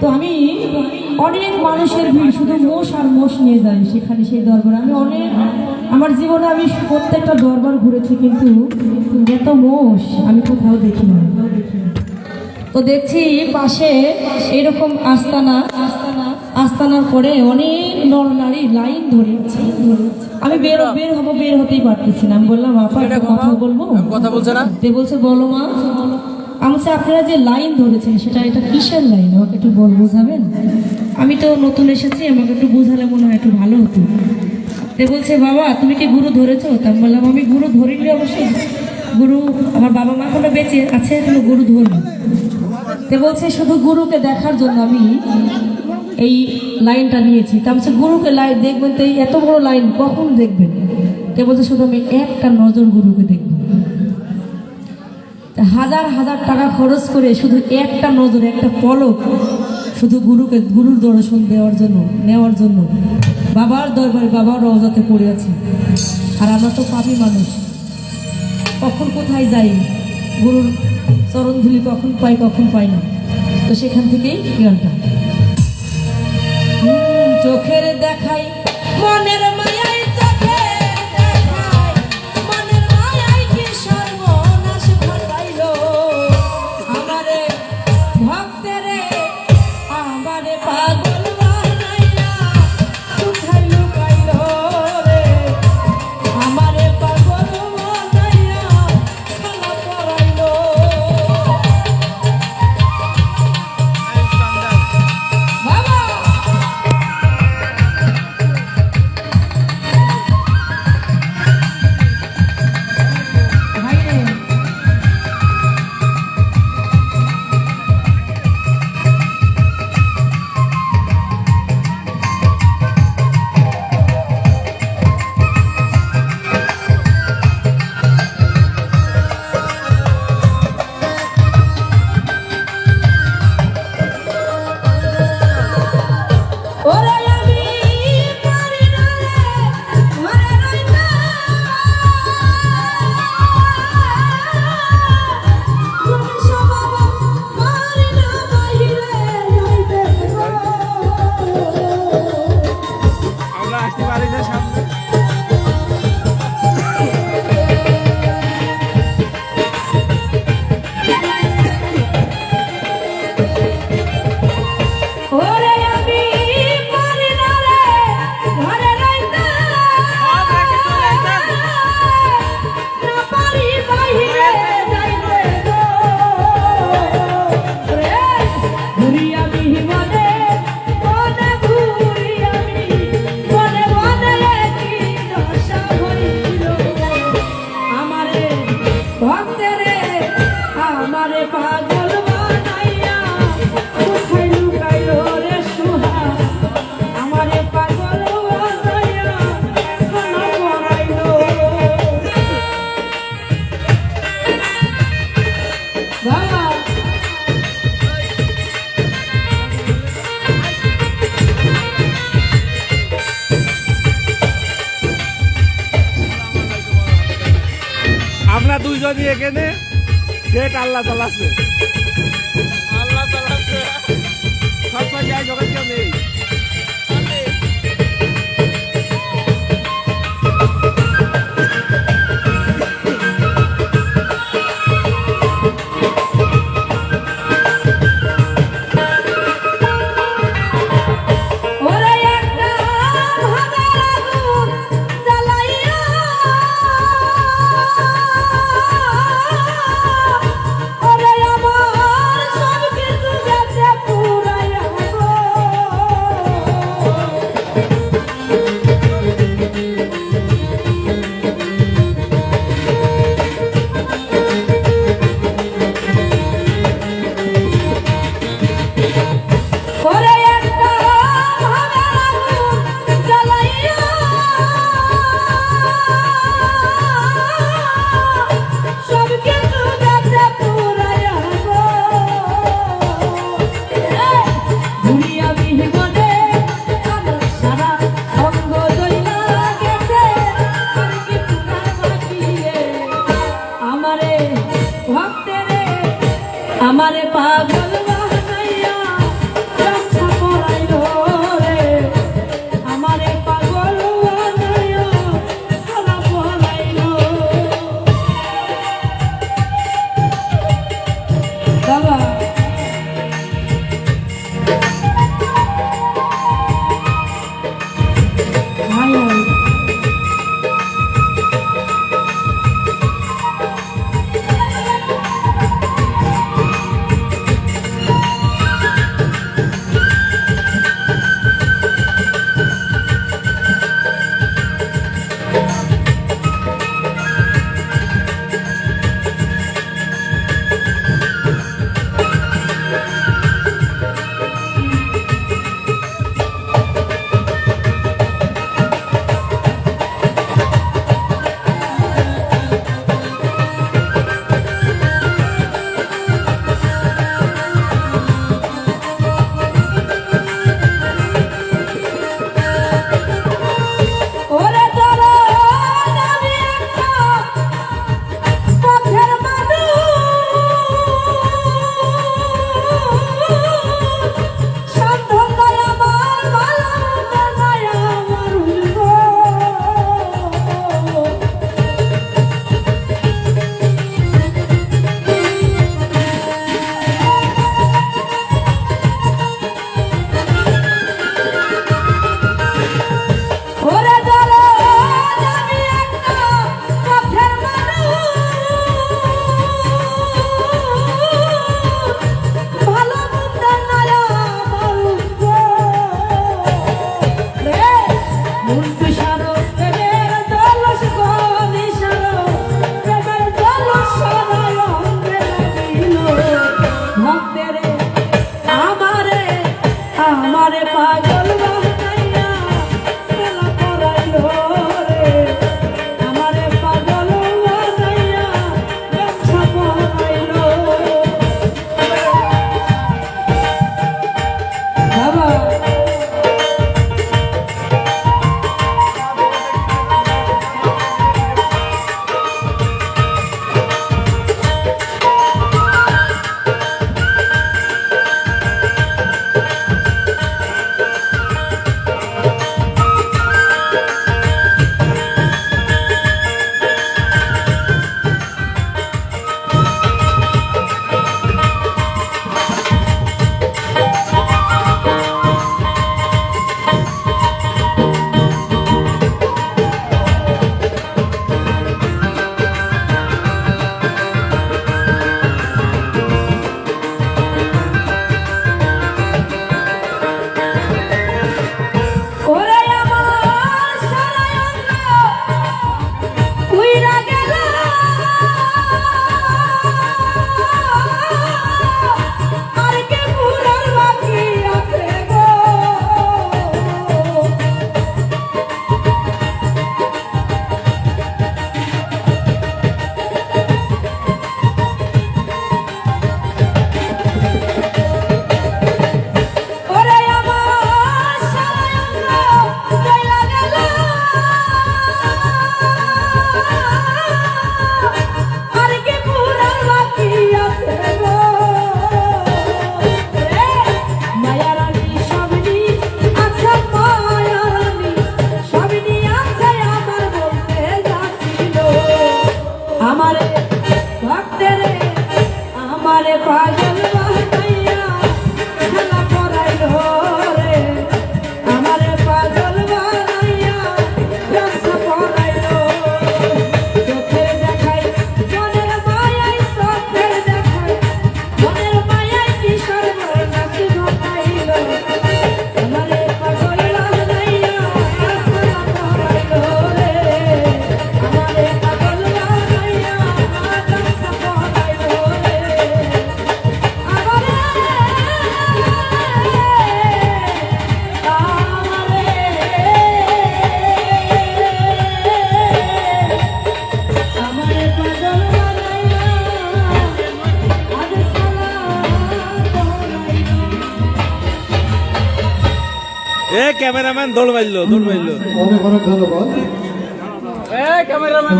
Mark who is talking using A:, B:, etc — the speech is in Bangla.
A: তো আমি অনেক মানুষের ভিড় শুধু মোষ আর মোষ নিয়ে যাই সেখানে সেই দরবার। আমি অনেক আমার জীবনে আমি প্রত্যেকটা দরবার ঘুরেছি কিন্তু এত মোষ আমি কোথাও দেখি না। তো দেখছি পাশে এরকম আস্তানা আস্তানা আস্তানার পরে অনেক নর নারী লাইন ধরে আমি বের বের হব বের হতেই পারতেছি না। আমি বললাম আপা একটা কথা বলব?
B: কথা বলছে না?
A: বলছে বলো মা। বলছি, আপনারা যে লাইন ধরেছেন সেটা এটা কিসের লাইন? আমাকে একটু বল বোঝাবেন? আমি তো নতুন এসেছি আমাকে একটু বোঝালে মনে হয় একটু ভালো হতো। তে বলছে বাবা তুমি কি গুরু ধরেছো? তা বললাম আমি গুরু ধরিনি অবশ্যই। গুরু আমার বাবা মা কোনো বেঁচে আছে এখনও গুরু ধরবো। তে বলছে শুধু গুরুকে দেখার জন্য আমি এই লাইনটা নিয়েছি। তা বলছে গুরুকে লাইন দেখবেন তো এই এত বড় লাইন কখন দেখবেন? তে বলছে শুধু আমি একটা নজর গুরুকে দেখব। হাজার হাজার টাকা খরচ করে শুধু একটা নজর, একটা পলক শুধু গুরুকে, গুরুর দর্শন দেওয়ার জন্য, নেওয়ার জন্য। বাবার দরবারে বাবার রওজাতে পড়ে আছে। আর আমরা তো পাপি মানুষ। কখন কোথায় যাই? গুরুর চরণধুলি কখন পাই কখন পাই না। তো সেখান থেকেই গানটা চোখের দেখাই মনের মায়াই পাগল
B: দুইজনই এখানে সেট আল্লাহ চালাচ্ছে আল্লাহ চালাচ্ছে সব জায়গায় জগৎ কেউ নেই।
A: আমারে পাগল
B: ক্যামেরাম্যান দৌড় মারলো দৌড় মারলো।
C: অনেক অনেক ধন্যবাদ।
B: ক্যামেরাম্যান